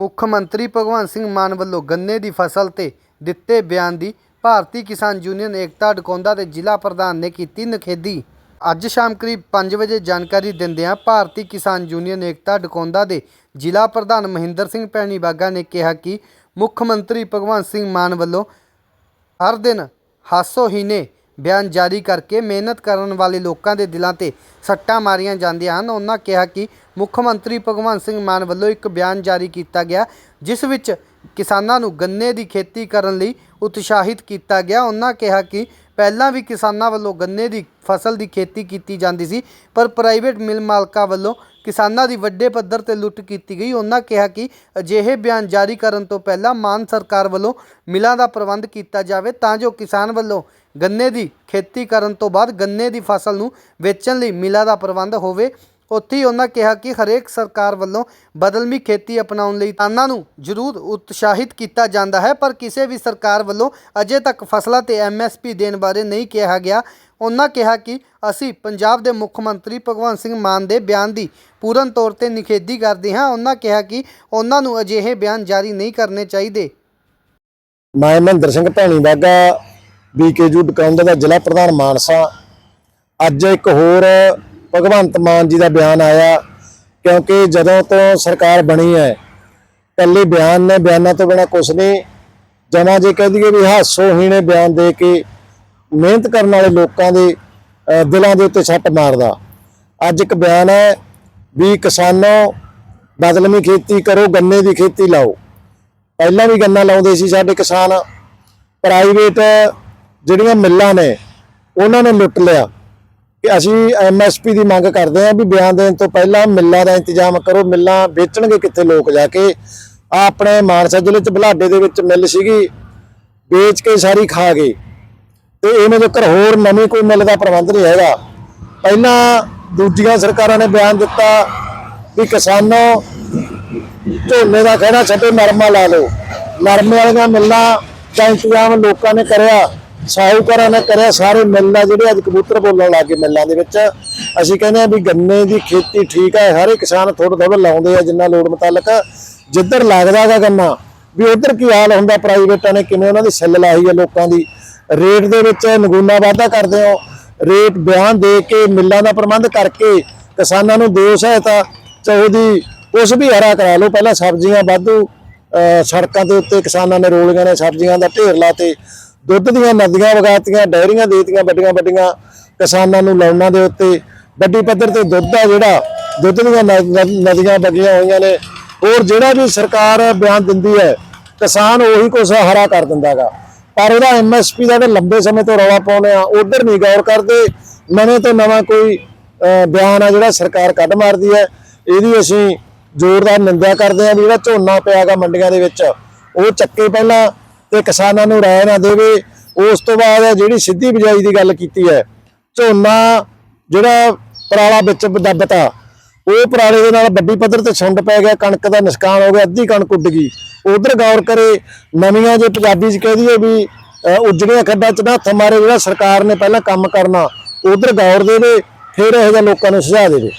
ਮੁੱਖ ਮੰਤਰੀ ਭਗਵੰਤ ਸਿੰਘ ਮਾਨ ਵੱਲੋਂ ਗੰਨੇ ਦੀ ਫਸਲ ਤੇ ਦਿੱਤੇ ਬਿਆਨ ਦੀ ਭਾਰਤੀ ਕਿਸਾਨ ਯੂਨੀਅਨ ਏਕਤਾ ਡਕੌਂਦਾ ਦੇ ਜ਼ਿਲ੍ਹਾ ਪ੍ਰਧਾਨ ਨੇ ਕੀਤੀ ਨਖੇਦੀ ਅੱਜ ਸ਼ਾਮ ਕਰੀਬ 5 ਵਜੇ ਜਾਣਕਾਰੀ ਦਿੰਦਿਆਂ ਭਾਰਤੀ ਕਿਸਾਨ ਯੂਨੀਅਨ ਏਕਤਾ ਡਕੌਂਦਾ ਦੇ ਜ਼ਿਲ੍ਹਾ ਪ੍ਰਧਾਨ ਮਹਿੰਦਰ ਸਿੰਘ ਭੈਣੀ ਬਾਗਾ ਨੇ ਕਿਹਾ ਕਿ ਮੁੱਖ ਮੰਤਰੀ ਭਗਵੰਤ ਸਿੰਘ ਮਾਨ ਵੱਲੋਂ ਹਰ ਦਿਨ ਹਾਸੋਹੀਣੇ ਬਿਆਨ ਜਾਰੀ ਕਰਕੇ ਮਿਹਨਤ ਕਰਨ ਵਾਲੇ ਲੋਕਾਂ ਦੇ ਦਿਲਾਂ ਤੇ ਸੱਟਾਂ ਮਾਰੀਆਂ ਜਾਂਦੀਆਂ ਹਨ। ਉਹਨਾਂ ਕਿਹਾ ਕਿ ਮੁੱਖ ਮੰਤਰੀ ਭਗਵੰਤ ਸਿੰਘ ਮਾਨ ਵੱਲੋਂ ਇੱਕ ਬਿਆਨ ਜਾਰੀ ਕੀਤਾ ਗਿਆ, ਜਿਸ ਵਿੱਚ ਕਿਸਾਨਾਂ ਨੂੰ ਗੰਨੇ ਦੀ ਖੇਤੀ ਕਰਨ ਲਈ ਉਤਸ਼ਾਹਿਤ ਕੀਤਾ ਗਿਆ। ਉਹਨਾਂ ਕਿਹਾ ਕਿ ਪਹਿਲਾਂ ਵੀ ਕਿਸਾਨਾਂ ਵੱਲੋਂ ਗੰਨੇ ਦੀ ਫਸਲ ਦੀ ਖੇਤੀ ਕੀਤੀ ਜਾਂਦੀ ਸੀ, ਪਰ ਪ੍ਰਾਈਵੇਟ ਮਿਲ ਮਾਲਕਾਂ ਵੱਲੋਂ ਕਿਸਾਨਾਂ ਦੀ ਵੱਡੇ ਪੱਧਰ ਤੇ ਲੁੱਟ ਕੀਤੀ ਗਈ। ਉਹਨਾਂ ਕਿਹਾ ਕਿ ਅਜਿਹੇ ਬਿਆਨ ਜਾਰੀ ਕਰਨ ਤੋਂ ਪਹਿਲਾਂ ਮਾਨ ਸਰਕਾਰ ਵੱਲੋਂ ਮਿਲਾਂ ਦਾ ਪ੍ਰਬੰਧ ਕੀਤਾ ਜਾਵੇ ਤਾਂ ਜੋ ਕਿਸਾਨ ਵੱਲੋਂ ਗੰਨੇ ਦੀ ਖੇਤੀ ਕਰਨ ਤੋਂ ਬਾਅਦ ਗੰਨੇ ਦੀ ਫਸਲ ਨੂੰ ਵੇਚਣ ਲਈ ਮਿਲਾਂ ਦਾ ਪ੍ਰਬੰਧ ਹੋਵੇ। ਉੱਥੇ ਹੀ ਉਹਨਾਂ ਕਿਹਾ ਕਿ ਹਰੇਕ ਸਰਕਾਰ ਵੱਲੋਂ ਬਦਲਵੀਂ ਖੇਤੀ ਅਪਣਾਉਣ ਲਈ ਕਿਸਾਨਾਂ ਨੂੰ ਜ਼ਰੂਰ ਉਤਸ਼ਾਹਿਤ ਕੀਤਾ ਜਾਂਦਾ ਹੈ, ਪਰ ਕਿਸੇ ਵੀ ਸਰਕਾਰ ਵੱਲੋਂ ਅਜੇ ਤੱਕ ਫਸਲਾਂ ਤੇ ਐਮਐਸਪੀ ਦੇਣ ਬਾਰੇ ਨਹੀਂ ਕਿਹਾ ਗਿਆ। ਉਹਨਾਂ ਕਿਹਾ ਕਿ ਅਸੀਂ ਪੰਜਾਬ ਦੇ ਮੁੱਖ ਮੰਤਰੀ ਭਗਵੰਤ ਸਿੰਘ ਮਾਨ ਦੇ ਬਿਆਨ ਦੀ ਪੂਰਨ ਤੌਰ ਤੇ ਨਿਖੇਧੀ ਕਰਦੇ ਹਾਂ। ਉਹਨਾਂ ਕਿਹਾ ਕਿ ਉਹਨਾਂ ਨੂੰ ਅਜਿਹੇ ਬਿਆਨ ਜਾਰੀ ਨਹੀਂ ਕਰਨੇ ਚਾਹੀਦੇ। ਮੈਂ ਮਹਿੰਦਰ ਸਿੰਘ ਭੈਣੀ ਬਾਗਾ ਬੀਕੇਯੂ ਡਕਾਉਂਦਾ ਦਾ ਜ਼ਿਲ੍ਹਾ ਪ੍ਰਧਾਨ ਮਾਨਸਾ। ਅੱਜ ਇੱਕ ਹੋਰ ਭਗਵੰਤ ਮਾਨ ਜੀ ਦਾ ਬਿਆਨ ਆਇਆ, ਕਿਉਂਕਿ ਜਦੋਂ ਤੋਂ ਸਰਕਾਰ ਬਣੀ ਹੈ ਕੱਲੇ ਬਿਆਨ ਨੇ ਬਿਆਨਾਂ ਤੋਂ ਬਿਨਾ ਕੁਝ ਨਹੀਂ, ਜਮਾ ਜੇ ਕਹਿ ਦਈਏ ਵੀ ਹਾਸੋਹੀਣੇ ਬਿਆਨ ਦੇ ਕੇ ਮਿਹਨਤ ਕਰਨ ਵਾਲੇ ਲੋਕਾਂ ਦੇ ਦਿਲਾਂ ਦੇ ਉੱਤੇ ਛੱਟ ਮਾਰਦਾ। ਅੱਜ ਇੱਕ ਬਿਆਨ ਹੈ ਵੀ ਕਿਸਾਨੋ, ਬਦਲਵੀਂ ਖੇਤੀ ਕਰੋ, ਗੰਨੇ ਦੀ ਖੇਤੀ ਲਾਓ। ਪਹਿਲਾਂ ਵੀ ਗੰਨਾ ਲਾਉਂਦੇ ਸੀ ਸਾਡੇ ਕਿਸਾਨ। ਪ੍ਰਾਈਵੇਟ ਜਿਹੜੀਆਂ ਮਿੱਲਾਂ ਨੇ, ਉਹਨਾਂ ਨੇ ਲੁੱਟ ਲਿਆ। ਕਿ ਅਸੀਂ ਐਮਐਸਪੀ ਦੀ ਮੰਗ ਕਰਦੇ ਹਾਂ ਵੀ ਬਿਆਨ ਦੇਣ ਤੋਂ ਪਹਿਲਾਂ ਮਿੱਲਾਂ ਦਾ ਇੰਤਜ਼ਾਮ ਕਰੋ, ਮਿੱਲਾਂ ਵੇਚਣਗੇ ਕਿੱਥੇ ਲੋਕ ਜਾ ਕੇ। ਆ ਆਪਣੇ ਮਾਨਸਾ ਜ਼ਿਲ੍ਹੇ ਚ ਬੁਲਾਡੇ ਦੇ ਵਿੱਚ ਮਿੱਲ ਸੀਗੀ, ਵੇਚ ਕੇ ਸਾਰੀ ਖਾ ਗਏ। ਤੇ ਇਹਨਾਂ ਦੇ ਘਰ ਹੋਰ ਨਵੀਂ ਕੋਈ ਮਿੱਲ ਦਾ ਪ੍ਰਬੰਧ ਨਹੀਂ ਹੈਗਾ। ਪਹਿਲਾਂ ਦੂਜੀਆਂ ਸਰਕਾਰਾਂ ਨੇ ਬਿਆਨ ਦਿੱਤਾ ਵੀ ਕਿਸਾਨੋ, ਝੋਨੇ ਦਾ ਖਹਿੜਾ ਛੱਡੇ, ਨਰਮਾ ਲਾ ਲਓ। ਨਰਮੇ ਵਾਲੀਆਂ ਮਿੱਲਾਂ ਦਾ ਇੰਤਜ਼ਾਮ ਲੋਕਾਂ ਨੇ ਕਰਿਆ, ਸਾਹੂਕਾਰਾਂ ਨੇ ਕਰਿਆ, ਸਾਰੇ ਮਿੱਲਾਂ ਜਿਹੜੇ ਅੱਜ ਕਬੂਤਰ ਬੋਲਣ ਲੱਗੇ ਮਿੱਲਾਂ ਦੇ ਵਿੱਚ। ਅਸੀਂ ਕਹਿੰਦੇ ਆ ਵੀ ਗੰਨੇ ਦੀ ਖੇਤੀ ਠੀਕ ਹੈ ਹਰ ਇੱਕ ਕਿਸਾਨ ਥੋੜਾ ਥੋੜਾ ਲਾਉਂਦੇ ਆ ਜਿੰਨਾ ਲੋੜ ਮੁਤਾਲਕ ਜਿੱਧਰ ਲੱਗਦਾ ਗਾ ਗੰਨਾ, ਵੀ ਉਧਰ ਕੀ ਹਾਲ ਹੁੰਦਾ, ਪ੍ਰਾਈਵੇਟਾਂ ਨੇ ਕਿਵੇਂ ਉਹਨਾਂ ਦੀ ਸੈੱਲ ਲਾਈ ਹੈ ਲੋਕਾਂ ਦੀ। ਰੇਟ ਦੇ ਵਿੱਚ ਨਗੂਨਾ ਵਾਧਾ ਕਰਦੇ ਹੋ। ਰੇਟ ਬਿਆਨ ਦੇ ਕੇ ਮਿੱਲਾਂ ਦਾ ਪ੍ਰਬੰਧ ਕਰਕੇ ਕਿਸਾਨਾਂ ਨੂੰ ਦਿਓ ਸਹਾਇਤਾ ਚਾਹੇ ਉਹਦੀ ਉਸ ਵੀ ਹਰਾ ਕਰਾ ਲਓ। ਪਹਿਲਾਂ ਸਬਜ਼ੀਆਂ ਵਾਧੂ ਸੜਕਾਂ ਦੇ ਉੱਤੇ ਕਿਸਾਨਾਂ ਨੇ ਰੋਲੀਆਂ ਨੇ ਸਬਜ਼ੀਆਂ ਦਾ ਢੇਰ ਲਾਤੇ। ਦੁੱਧ ਦੀਆਂ ਨਦੀਆਂ ਵਗਾਤੀਆਂ, ਡੈਰੀਆਂ ਦੇਤੀਆਂ, ਵੱਡੀਆਂ ਵੱਡੀਆਂ ਕਿਸਾਨਾਂ ਨੂੰ ਲਾਉਣਾ ਦੇ ਉੱਤੇ। ਵੱਡੀ ਪੱਧਰ ਤੇ ਦੁੱਧ ਆ ਜਿਹੜਾ, ਦੁੱਧ ਦੀਆਂ ਨ- ਨਦੀਆਂ ਵਗੀਆਂ ਹੋਈਆਂ ਨੇ। ਹੋਰ ਜਿਹੜਾ ਵੀ ਸਰਕਾਰ ਬਿਆਨ ਦਿੰਦੀ ਹੈ, ਕਿਸਾਨ ਉਹੀ ਕੁਛ ਹਰਾ ਕਰ ਦਿੰਦਾਗਾ। ਪਰ ਉਹਦਾ ਐਮਐਸਪੀ ਦਾ ਜਿਹੜਾ ਲੰਬੇ ਸਮੇਂ ਤੋਂ ਰੌਲਾ ਪਾਉਂਦੇ ਆ, ਉਧਰ ਨਹੀਂ ਗੌਰ ਕਰਦੇ, ਨਵੇਂ ਤੋਂ ਨਵਾਂ ਕੋਈ ਬਿਆਨ ਆ ਜਿਹੜਾ ਸਰਕਾਰ ਕੱਢ ਮਾਰਦੀ ਹੈ, ਇਹਦੀ ਅਸੀਂ ਜ਼ੋਰਦਾਰ ਨਿੰਦਿਆ ਕਰਦੇ ਆ ਵੀ ਜਿਹੜਾ ਝੋਨਾ ਪਿਆਗਾ ਮੰਡੀਆਂ ਦੇ ਵਿੱਚ, ਉਹ ਚੱਕੇ ਪਹਿਲਾਂ ਤੇ ਕਿਸਾਨਾਂ ਨੂੰ ਰਾਇ ਨਾ ਦੇਵੇ, ਉਸ ਤੋਂ ਬਾਅਦ ਜਿਹੜੀ ਸਿੱਧੀ ਬਿਜਾਈ ਦੀ ਗੱਲ ਕੀਤੀ ਹੈ, ਝੋਨਾ ਜਿਹੜਾ ਪਰਾਲਾ ਵਿੱਚ ਦੱਬਤਾ, ਉਹ ਪਰਾਲੇ ਦੇ ਨਾਲ ਵੱਡੀ ਪੱਧਰ ਤੇ ਛੁੰਡ ਪੈ ਗਿਆ, ਕਣਕ ਦਾ ਨੁਕਸਾਨ ਹੋ ਗਿਆ, ਅੱਧੀ ਕਣਕ ਉੱਡ ਗਈ। ਉਧਰ ਗੌਰ ਕਰੇ ਨਵੀਆਂ ਜੇ ਪੰਜਾਬੀ ਚ ਕਹਿ ਦਈਏ ਵੀ ਅਹ, ਉਜੜੀਆਂ ਖੱਡਾਂ ਚ ਨਾ ਹੱਥ ਮਾਰੇ ਜਿਹੜਾ ਸਰਕਾਰ ਨੇ ਪਹਿਲਾਂ ਕੰਮ ਕਰਨਾ ਉਧਰ ਗੌਰ ਦੇਵੇ ਫਿਰ ਇਹੋ ਜਿਹੇ ਲੋਕਾਂ ਨੂੰ ਸੁਝਾਅ ਦੇਵੇ।